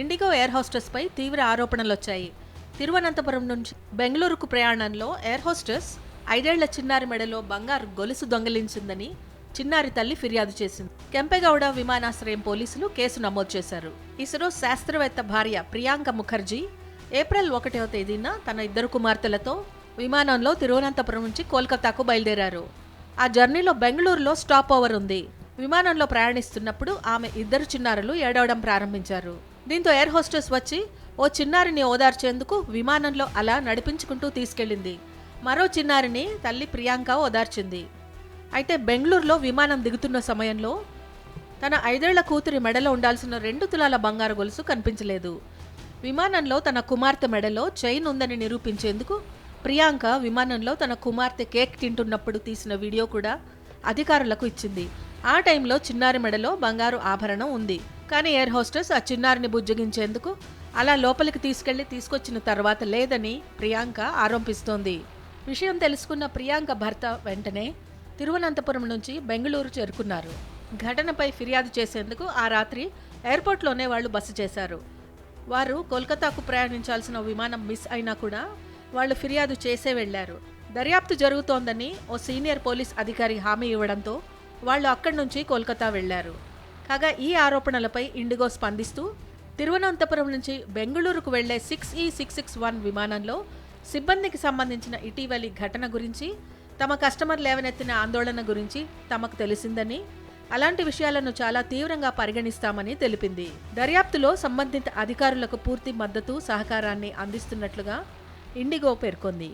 IndiGo air హోస్టెస్పై తీవ్ర ఆరోపణలు వచ్చాయి తిరువనంతపురం నుంచి బెంగళూరుకు ప్రయాణంలో ఎయిర్ హోస్టెస్ ఐదేళ్ళ చిన్నారి మెడలో బంగారు గొలుసు దొంగిలించిందని చిన్నారి తల్లి ఫిర్యాదు చేసింది. కెంపెగౌడ విమానాశ్రయం పోలీసులు కేసు నమోదు చేశారు. ఇస్రో శాస్త్రవేత్త భార్య ప్రియాంక ముఖర్జీ ఏప్రిల్ ఒకటవ తేదీన తన ఇద్దరు కుమార్తెలతో విమానంలో తిరువనంతపురం నుంచి కోల్కతాకు బయలుదేరారు. ఆ జర్నీలో బెంగళూరులో స్టాప్ ఓవర్ ఉంది. విమానంలో ప్రయాణిస్తున్నప్పుడు ఆమె ఇద్దరు చిన్నారులు ఏడవడం ప్రారంభించారు. దీంతో ఎయిర్ హోస్టెస్ వచ్చి ఓ చిన్నారిని ఓదార్చేందుకు విమానంలో అలా నడిపించుకుంటూ తీసుకెళ్ళింది. మరో చిన్నారిని తల్లి ప్రియాంక ఓదార్చింది. అయితే బెంగళూరులో విమానం దిగుతున్న సమయంలో తన ఐదేళ్ళ కూతురి మెడలో ఉండాల్సిన రెండు తులాల బంగారు గొలుసు కనిపించలేదు. విమానంలో తన కుమార్తె మెడలో చైన్ ఉందని నిరూపించేందుకు ప్రియాంక విమానంలో తన కుమార్తె కేక్ తింటున్నప్పుడు తీసిన వీడియో కూడా అధికారులకు ఇచ్చింది. ఆ టైంలో చిన్నారి మెడలో బంగారు ఆభరణం ఉంది. కానీ ఎయిర్ హోస్టెస్ ఆ చిన్నారిని బుజ్జగించేందుకు అలా లోపలికి తీసుకెళ్ళి తీసుకొచ్చిన తర్వాత లేదని ప్రియాంక ఆరోపిస్తోంది. విషయం తెలుసుకున్న ప్రియాంక భర్త వెంటనే తిరువనంతపురం నుంచి బెంగళూరు చేరుకున్నారు. ఘటనపై ఫిర్యాదు చేసేందుకు ఆ రాత్రి ఎయిర్పోర్ట్లోనే వాళ్ళు బస చేశారు. వారు కోల్కతాకు ప్రయాణించాల్సిన విమానం మిస్ అయినా కూడా వాళ్ళు ఫిర్యాదు చేసే వెళ్ళారు దర్యాప్తు జరుగుతోందని ఓ సీనియర్ పోలీస్ అధికారి హామీ ఇవ్వడంతో వాళ్ళు అక్కడి నుంచి కోల్కతా వెళ్ళారు కాగా ఈ ఆరోపణలపై ఇండిగో స్పందిస్తూ తిరువనంతపురం నుంచి బెంగళూరుకు వెళ్ళే సిక్స్ ఈ సిక్స్ సిక్స్ వన్ విమానంలో సిబ్బందికి సంబంధించిన ఇటీవలి ఘటన గురించి తమ కస్టమర్ లేవనెత్తిన ఆందోళన గురించి తమకు తెలిసిందని అలాంటి విషయాలను చాలా తీవ్రంగా పరిగణిస్తామని తెలిపింది. దర్యాప్తులో సంబంధిత అధికారులకు పూర్తి మద్దతు సహకారాన్ని అందిస్తున్నట్లుగా ఇండిగో పేర్కొంది.